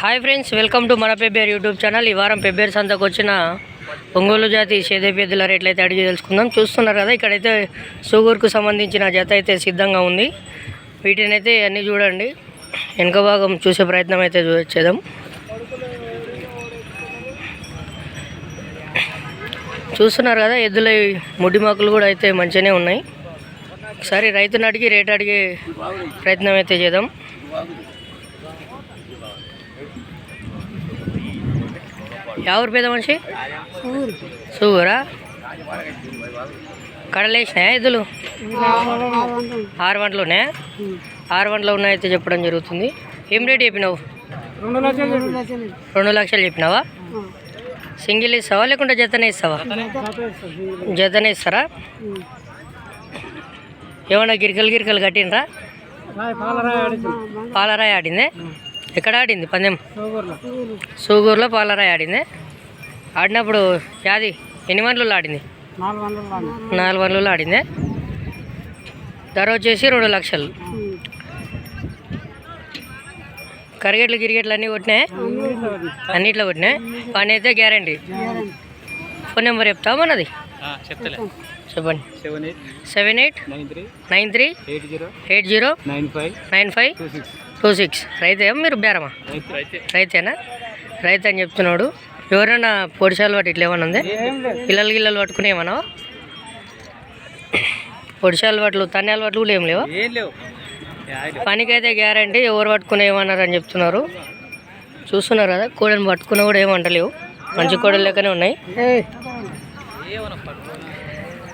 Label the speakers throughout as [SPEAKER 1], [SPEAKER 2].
[SPEAKER 1] Hi friends welcome to మన Pebbair YouTube channel. ఈ వారం పెబ్బేర్ సంతకు వచ్చిన ఒంగోలు జాతి సేదే పెద్దల రేట్లు అయితే అడిగి తెలుసుకుందాం. చూస్తున్నారు కదా ఇక్కడైతే షుగర్కు సంబంధించిన జత అయితే సిద్ధంగా ఉంది. వీటిని అయితే అన్నీ చూడండి. వెనుక భాగం చూసే ప్రయత్నం అయితే చూ- చేద్దాం. చూస్తున్నారు కదా ఎద్దుల ముడిమాకులు కూడా అయితే మంచిగానే ఉన్నాయి. ఒకసారి రైతును అడిగి రేట్ అడిగే ప్రయత్నం అయితే చేద్దాం. ఎవరు పేద మనిషి సూగురా కడలేసినాయా ఎద్దులు ఆరు గంటలునే ఆరు గంటలు ఉన్నాయైతే చెప్పడం జరుగుతుంది. ఏం రేట్ చెప్పినావు?
[SPEAKER 2] రెండు లక్షలు చెప్పి.
[SPEAKER 1] రెండు లక్షలు చెప్పినావా? సింగిల్ ఇస్తావా లేకుంటే జతనే ఇస్తావా? జతనే ఇస్తారా? ఏమన్నా గిరికలు గిరికలు కట్టినరా పాలరాయి ఆడిందే. ఎక్కడ ఆడింది పందెం? సూగూరులో. పాలరాయి ఆడిందే? ఆడినప్పుడు యాది ఎన్ని మండలు ఆడింది?
[SPEAKER 2] నాలుగు వందలు
[SPEAKER 1] ఆడిందే. ధర వచ్చేసి రెండు లక్షలు. కరిగెట్లు గిరిగెట్లు అన్నీ కొట్టినాయి? అన్నిట్లో కొట్టినాయి? పని అయితే గ్యారంటీ. ఫోన్ నెంబర్ చెప్తావా మనది? చెప్పండి.
[SPEAKER 2] Seven eight
[SPEAKER 1] seven eight
[SPEAKER 2] nine three
[SPEAKER 1] nine three
[SPEAKER 2] eight zero
[SPEAKER 1] eight zero
[SPEAKER 2] nine five
[SPEAKER 1] nine five
[SPEAKER 2] two six.
[SPEAKER 1] రైతే మీరు బేరమా? రైతేనా? రైతు అని చెప్తున్నాడు. ఎవరైనా పొడిశాలు పట్టి ఇట్లా ఏమన్నా ఉంది? పిల్లలు గిల్లలు పట్టుకుని ఏమన్నా? పొడిశాలు పట్లు తన్యాల పట్లు కూడా ఏం లేవా?
[SPEAKER 2] ఏం లేవు.
[SPEAKER 1] పనికైతే గ్యారంటీ ఎవరు పట్టుకుని ఏమన్నారు అని చెప్తున్నారు. చూస్తున్నారు కదా కోడని పట్టుకున్నా కూడా ఏమంటలేవు మంచి కోడలు లెక్కనే ఉన్నాయి.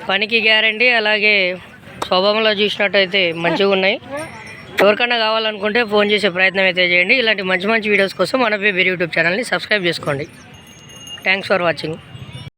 [SPEAKER 1] పనికి గ్యారంటీ అలాగే స్వభావంలో చూసినట్టయితే మంచిగా ఉన్నాయి. ఎవరికన్నా కావాలనుకుంటే ఫోన్ చేసే ప్రయత్నం అయితే చేయండి. ఇలాంటి మంచి మంచి వీడియోస్ కోసం మన బేబీ యూట్యూబ్ ఛానల్ని సబ్స్క్రైబ్ చేసుకోండి. Thanks for watching